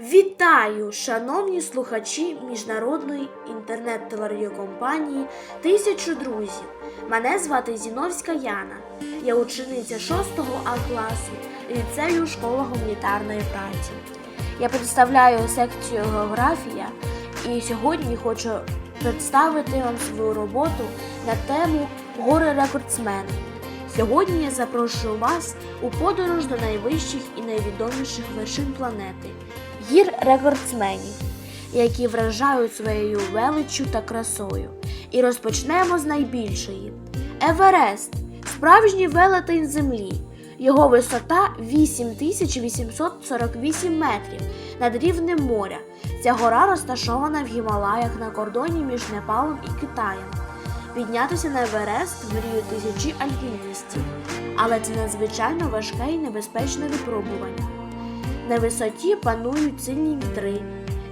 Вітаю, шановні слухачі міжнародної інтернет-телерадіокомпанії Тисячу друзів. Мене звати Зіновська Яна. Я учениця 6 А класу ліцею школи гуманітарної праці. Я представляю секцію географія і сьогодні хочу представити вам свою роботу на тему Гори рекордсмени. Сьогодні я запрошую вас у подорож до найвищих і найвідоміших вершин планети гір рекордсменів, які вражають своєю величчю та красою. І розпочнемо з найбільшої Еверест справжній велетень землі. Його висота 8848 метрів над рівнем моря. Ця гора розташована в Гімалаях на кордоні між Непалом і Китаєм. Піднятися на Еверест мріють тисячі альпіністів, але це надзвичайно важке і небезпечне випробування. На висоті панують сильні вітри.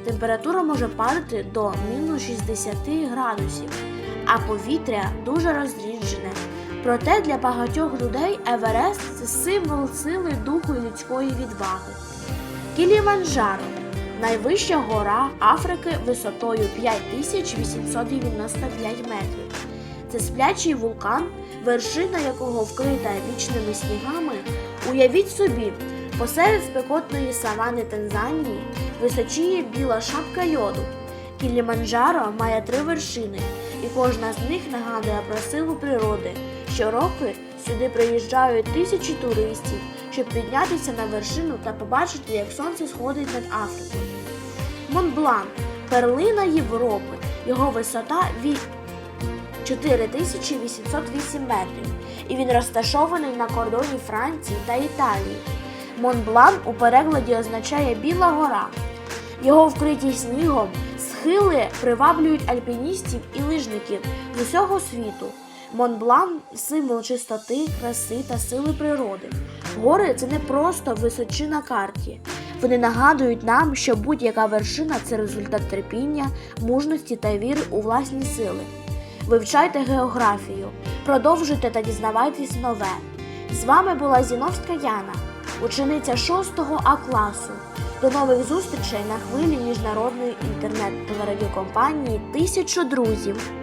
Температура може падати до мінус 60 градусів, а повітря дуже розріджене. Проте для багатьох людей Еверест це символ сили духу людської відваги. Кіліманджаро найвища гора Африки висотою 5895 метрів. Це сплячий вулкан, вершина якого вкрита вічними снігами. Уявіть собі, посеред спекотної савани Танзанії височіє біла шапка йоду. Кіліманджаро має три вершини, і кожна з них нагадує про силу природи. Щороку сюди приїжджають тисячі туристів, щоб піднятися на вершину та побачити, як сонце сходить над Африкою. Монблан перлина Європи. Його висота від 4808 метрів, і він розташований на кордоні Франції та Італії. Монблан у перекладі означає Біла гора. Його вкриті снігом схили приваблюють альпіністів і лижників з усього світу. Монблан символ чистоти, краси та сили природи. Гори це не просто височі на карті. Вони нагадують нам, що будь-яка вершина це результат терпіння, мужності та віри у власні сили. Вивчайте географію, продовжуйте та дізнавайтесь нове. З вами була Зіновська Яна, учениця 6 А класу. До нових зустрічей на хвилі міжнародної інтернет-телерадіокомпанії Тисячу друзів.